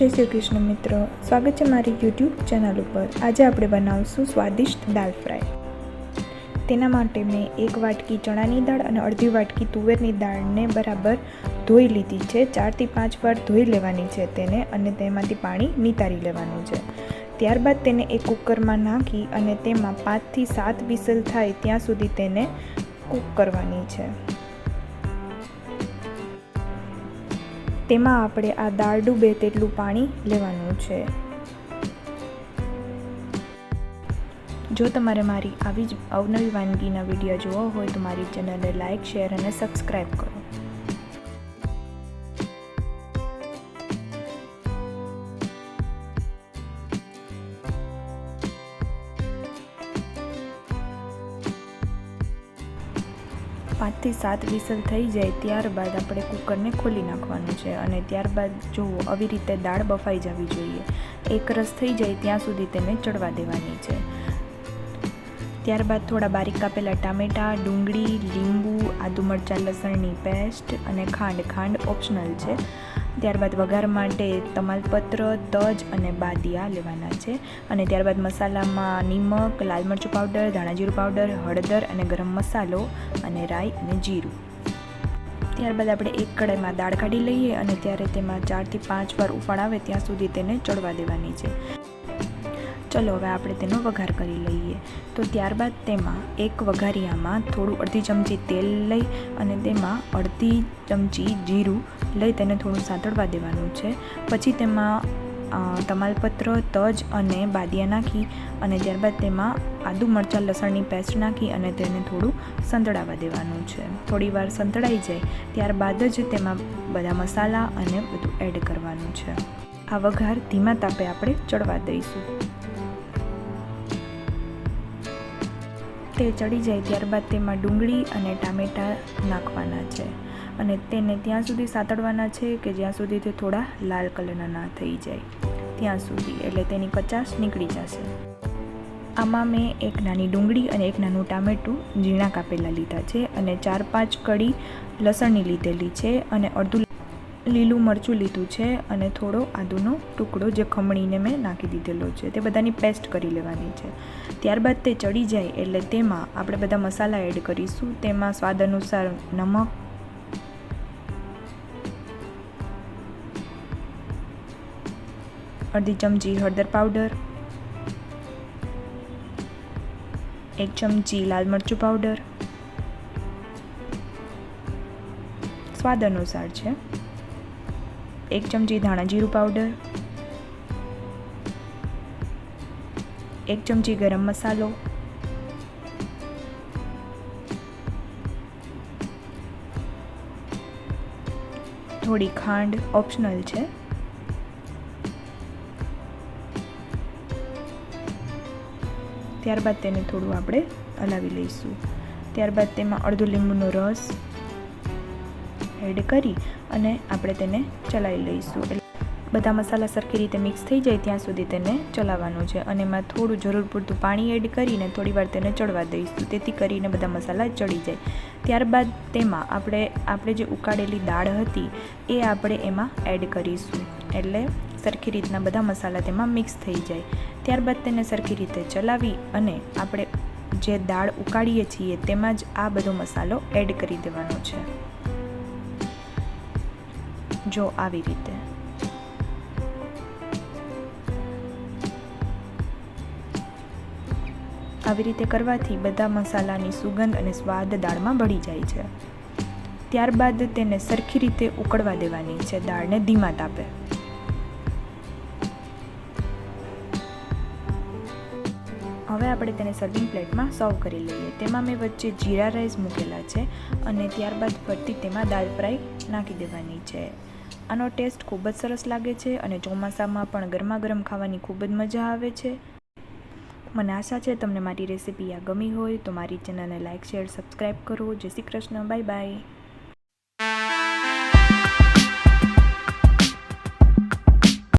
જય શ્રી કૃષ્ણ મિત્રો. સ્વાગત છે મારી યુટ્યુબ ચેનલ ઉપર. આજે આપણે બનાવશું સ્વાદિષ્ટ દાલ ફ્રાય. તેના માટે મેં એક વાટકી ચણાની દાળ અને અડધી વાટકી તુવેરની દાળને બરાબર ધોઈ લીધી છે. ચારથી પાંચ વાર ધોઈ લેવાની છે તેને અને તેમાંથી પાણી નિતારી લેવાનું છે. ત્યારબાદ તેને એક કુકરમાં નાખી અને તેમાં પાંચથી સાત વિસલ થાય ત્યાં સુધી તેને કૂક કરવાની છે. તેમાં આપણે આ દાળ ડૂબે તેટલું પાણી લેવાનું છે. જો તમારે મારી આવી જ અવનવી વાનગીના વીડિયો જોવો હોય તો મારી ચેનલને લાઇક શેર અને સબસ્ક્રાઈબ કરો. પાંચથી સાત વિસલ થઈ જાય ત્યારબાદ આપણે કુકરને ખોલી નાખવાનું છે અને ત્યારબાદ જુઓ આવી રીતે દાળ બફાઈ જવી જોઈએ, એક રસ થઈ જાય ત્યાં સુધી તેને ચડવા દેવાની છે. ત્યારબાદ થોડા બારીક કાપેલા ટામેટાં, ડુંગળી, લીંબુ, આદુ મરચાં, લસણની પેસ્ટ અને ખાંડ. ખાંડ ઓપ્શનલ છે. ત્યારબાદ વઘાર માટે તમાલપત્ર, તજ અને બાદિયા લેવાના છે. અને ત્યારબાદ મસાલામાં નિમક, લાલ મરચું પાવડર ધાણાજીરું પાવડર, હળદર અને ગરમ મસાલો અને રાઈ અને જીરું. ત્યારબાદ આપણે એક કડાઈમાં દાળ કાઢી લઈએ અને ત્યારે તેમાં ચારથી પાંચ વાર ઉફાળ આવે ત્યાં સુધી તેને ચડવા દેવાની છે. ચલો હવે આપણે તેનો વઘાર કરી લઈએ. તો ત્યારબાદ તેમાં એક વઘારિયામાં થોડું અડધી ચમચી તેલ લઈ અને તેમાં અડધી ચમચી જીરું લઈ તેને થોડું સાંતળવા દેવાનું છે. પછી તેમાં તમાલપત્ર, તજ અને બાદિયા નાખી અને ત્યારબાદ તેમાં આદુ મરચાં, લસણની પેસ્ટ નાખી અને તેને થોડું સંતળાવા દેવાનું છે. થોડી વાર સંતળાઈ જાય, ત્યારબાદ જ તેમાં બધા મસાલા અને બધું એડ કરવાનું છે. આ વઘાર ધીમા તાપે આપણે ચડવા દઈશું. તે ચડી જાય ત્યારબાદ તેમાં ડુંગળી અને ટામેટાં નાખવાના છે અને તેને ત્યાં સુધી સાતડવાના છે કે જ્યાં સુધી તે થોડા લાલ કલરના ના થઈ જાય. ત્યાં સુધી, એટલે તેની કચાશ નીકળી જશે. આમાં મેં એક નાની ડુંગળી અને એક નાનું ટામેટું ઝીણા કાપેલા લીધા છે અને ચાર પાંચ કડી લસણની લીધેલી છે અને અડધું લીલું મરચું લીધું છે અને થોડો આદુનો ટુકડો જે ખમણીને મેં નાખી દીધેલો છે. તે બધાની પેસ્ટ કરી લેવાની છે. ત્યારબાદ તે ચડી જાય એટલે તેમાં આપણે બધા મસાલા એડ કરીશું. તેમાં સ્વાદ અનુસાર નમક, અડધી ચમચી હળદર પાવડર, એક ચમચી લાલ મરચું પાવડર. સ્વાદ અનુસાર છે. એક ચમચી ધાણા જીરું પાવડર એક ચમચી ગરમ મસાલો, થોડી ખાંડ ઓપ્શનલ છે. ત્યારબાદ તેને થોડું આપણે હલાવી લઈશું. ત્યારબાદ તેમાં અડધો લીંબુનો રસ એડ કરી અને આપણે તેને ચલાવી લઈશું. એટલે બધા મસાલા સરખી રીતે મિક્સ થઈ જાય ત્યાં સુધી તેને ચલાવવાનું છે. અને એમાં થોડું જરૂર પૂરતું પાણી એડ કરીને થોડીવાર તેને ચડવા દઈશું. તેથી કરીને બધા મસાલા ચડી જાય. ત્યારબાદ તેમાં આપણે આપણે જે ઉકાળેલી દાળ હતી, એ આપણે એમાં એડ કરીશું. એટલે સરખી રીતના બધા મસાલા તેમાં મિક્સ થઈ જાય. ત્યારબાદ તેને સરખી રીતે ચલાવી અને આપણે જે દાળ ઉકાળીએ છીએ, તેમાં જ આ બધો મસાલો એડ કરી દેવાનો છે. જો આવી રીતે. આવી રીતે કરવાથી બધા મસાલાની સુગંધ અને સ્વાદ દાળમાં ભળી જાય છે. ત્યારબાદ તેને સરખી રીતે ઉકળવા દેવાની છે. દાળને ધીમા તાપે. હવે આપણે તેને સર્વિંગ પ્લેટમાં સર્વ કરી લઈએ. તેમાં મેં વચ્ચે જીરા રાઈસ મૂકેલા છે અને ત્યારબાદ ફરતી તેમાં દાળ ફ્રાય નાખી દેવાની છે. આનો ટેસ્ટ ખૂબ જ સરસ લાગે છે અને ચોમાસામાં પણ ગરમા ગરમ ખાવાની ખૂબ જ મજા આવે છે. મને આશા છે તમને મારી રેસીપી આ ગમી હોય તો મારી ચેનલને લાઇક શેર સબસ્ક્રાઈબ કરો. જય શ્રી કૃષ્ણ. Bye bye.